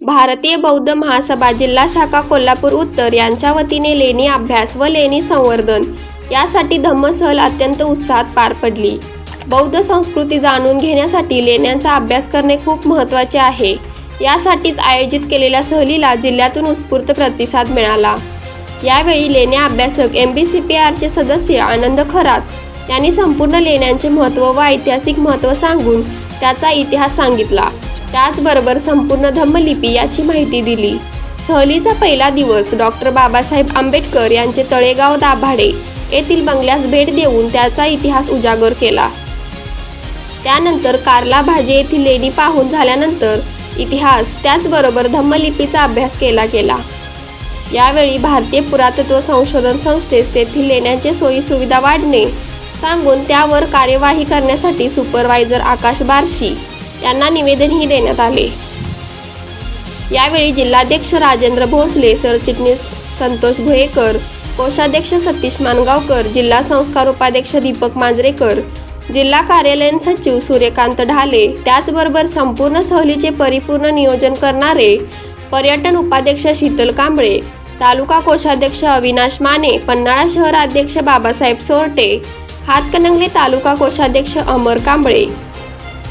भारतीय बौद्ध महासभा जिल्हा शाखा कोल्हापूर उत्तर यांच्या वतीने लेणी अभ्यास व लेणी संवर्धन. यासाठी धम्मसहल अत्यंत उत्साहात पार पडली. बौद्ध संस्कृती जाणून घेण्यासाठी लेण्यांचा अभ्यास करणे खूप महत्त्वाचे आहे. यासाठीच आयोजित केलेल्या सहलीला जिल्ह्यातून उत्स्फूर्त प्रतिसाद मिळाला. यावेळी लेण्या अभ्यासक एम बी सी पी आरचे सदस्य आनंद खरात यांनी संपूर्ण लेण्यांचे महत्त्व व ऐतिहासिक महत्त्व सांगून त्याचा इतिहास सांगितला. त्याचबरोबर संपूर्ण धम्मलिपी याची माहिती दिली. सहलीचा पहिला दिवस डॉक्टर बाबासाहेब आंबेडकर यांचे तळेगाव दाभाडे येथील बंगल्यास भेट देऊन त्याचा इतिहास उजागर केला. त्यानंतर कारला भाजे येथील लेणी पाहून झाल्यानंतर इतिहास त्याचबरोबर धम्मलिपीचा अभ्यास केला गेला. यावेळी भारतीय पुरातत्व संशोधन संस्थेस तेथील लेण्यांचे सोयीसुविधा वाढणे सांगून त्यावर कार्यवाही करण्यासाठी सुपरवायझर आकाश बारशी यांना निवेदनही देण्यात आले. यावेळी जिल्हाध्यक्ष राजेंद्र भोसले सरचिटणीस संतोष भुयेकर कोषाध्यक्ष सतीश मानगावकर जिल्हा संस्कार उपाध्यक्ष दीपक मांजरेकर जिल्हा कार्यालयीन सचिव सूर्यकांत ढाले त्याचबरोबर संपूर्ण सहलीचे परिपूर्ण नियोजन करणारे पर्यटन उपाध्यक्ष शीतल कांबळे तालुका कोषाध्यक्ष अविनाश माने पन्हाळा शहर अध्यक्ष बाबासाहेब सोरटे हातकणंगले तालुका कोषाध्यक्ष अमर कांबळे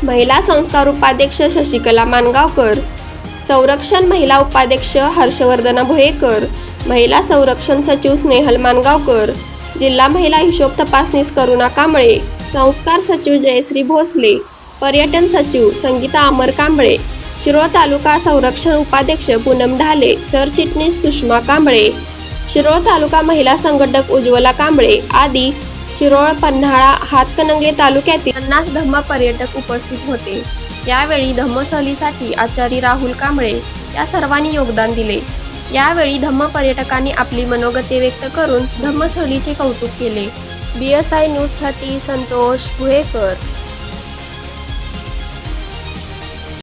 महिला संस्कार उपाध्यक्ष शशिकला मानगावकर. संरक्षण महिला उपाध्यक्ष हर्षवर्धना भोयेकर. महिला संरक्षण सचिव स्नेहल मानगावकर. जिल्हा महिला हिशोब तपासनीस करुणा कांबळे. संस्कार सचिव जयश्री भोसले. पर्यटन सचिव संगीता अमर कांबळे. शिरोळ तालुका संरक्षण उपाध्यक्ष पूनम ढाले. सरचिटणीस सुषमा कांबळे. शिरोळ तालुका महिला संघटक उज्ज्वला कांबळे आदी शिरोळ पन्हाळा हातकणंगले तालुक्यातील पन्नास धम्म पर्यटक उपस्थित होते. यावेळी धम्मसहलीसाठी आचारी राहुल कांबळे या सर्वांनी योगदान दिले. यावेळी धम्म पर्यटकांनी आपली मनोगते व्यक्त करून धम्मसहलीचे कौतुक केले. बी एस आय न्यूजसाठी संतोष गुहेकर.